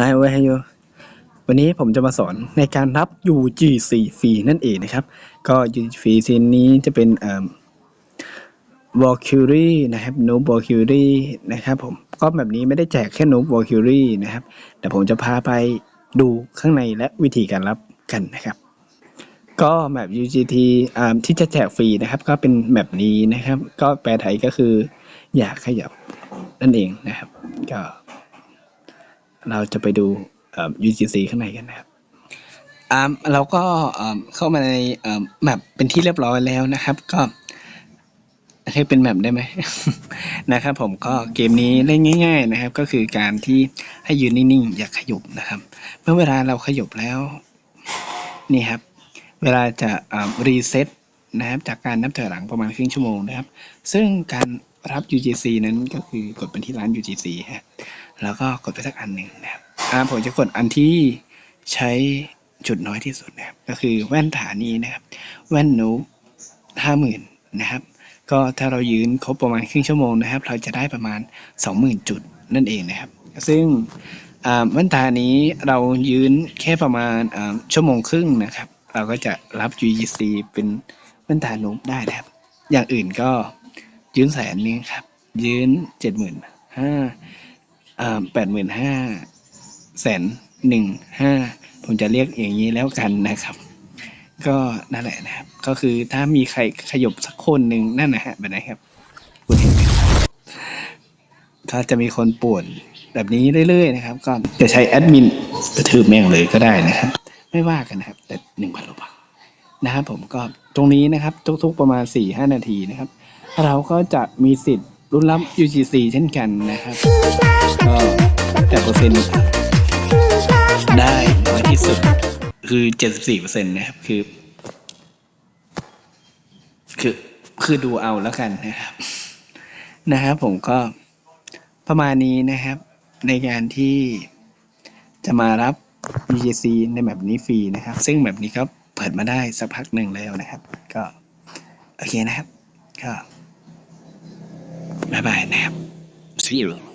Hi where are you วันนี้ผมจะมาสอนในการรับ UGC ฟรีนั่นเองนะครับ ก็ UGC ฟรีซีนนี้จะเป็นเอ่อ Valkyrie นะครับ n o b Valkyrie นะครับผมก็แบบนี้ไม่ได้แจกแค่ n o b Valkyrie นะครับ แต่ผมจะพาไปดูข้างในและวิธีการรับกันนะครับ ก็แมป UGT อ่าที่จะแจกฟรีนะครับ ก็เป็นแมปนี้นะครับ ก็แปลไทยก็คืออยากขยับนั่นเองนะครับ ก็ เราจะไปดู UGC ข้างในกันนะครับอ่าเราก็เข้ามาในแมปเป็นที่เรียบร้อยแล้วนะครับ ก็ให้เป็นแมปได้ไหมนะครับ ผมก็เกมนี้เล่นง่าย ๆนะครับ ก็คือการที่ให้ยืนนิ่งๆอย่าขยุบนะครับ เมื่อเวลาเราขยุบแล้วนี่ครับ เวลาจะรีเซ็ตนะครับ จากการนับถอยหลังประมาณครึ่งชั่วโมงนะครับ ซึ่งการ รับ UGC นั้นก็คือกดไปที่ร้าน UGC ฮะ แล้วก็กดไปสักอันหนึ่งนะครับอ่าผมจะกดอันที่ใช้จุดน้อยที่สุดนะครับ ก็คือแว่นฐานีนะครับ แว่นนูห้าหมื่นนะครับ ก็ถ้าเรายืนครบประมาณครึ่งชั่วโมงนะครับ เราจะได้ประมาณสองหมื่นจุดนั่นเองนะครับ ซึ่งอ่าแว่นตานี้เรายืนแค่ประมาณอ่าชั่วโมงครึ่งนะครับ เราก็จะรับ UGC เป็นแว่นตานูได้นะครับ อย่างอื่นก็ ยืนแสนนึงครับ ยืนเจ็ดหมื่นห้าแปดหมื่นห้าแสนหนึ่งห้าผมจะเรียกอย่างนี้แล้วกันนะครับ ก็นั่นแหละนะครับ ก็คือถ้ามีใครขยบสักคนหนึ่งนั่นนะฮะแบบไหนครับคุณเห็นไหมถ้าจะมีคนป่วนแบบนี้เรื่อยๆนะครับ ก็จะใช้แอดมินกระทืบแม่งเลยก็ได้นะครับ ไม่ว่ากันนะครับ แต่หนึ่งพันโลบาทนะครับผมก็ตรงนี้นะครับ ทุกๆประมาณสี่ห้านาทีนะครับ เราก็จะมีสิทธิ์รุ่นรับ UGC เช่นกันนะครับ ก็แต่เปอร์เซ็นต์ได้น้อยที่สุด คือ 74เปอร์เซ็นต์นะครับ คือ คือ คือดูเอาแล้วกันนะครับ นะครับผมก็ประมาณนี้นะครับ ในการที่จะมารับ UGC ในแบบนี้ฟรีนะครับ ซึ่งแบบนี้ก็เปิดมาได้สักพักหนึ่งแล้วนะครับ ก็ โอเคนะครับ ก็ บ๊ายบายนะครับ See you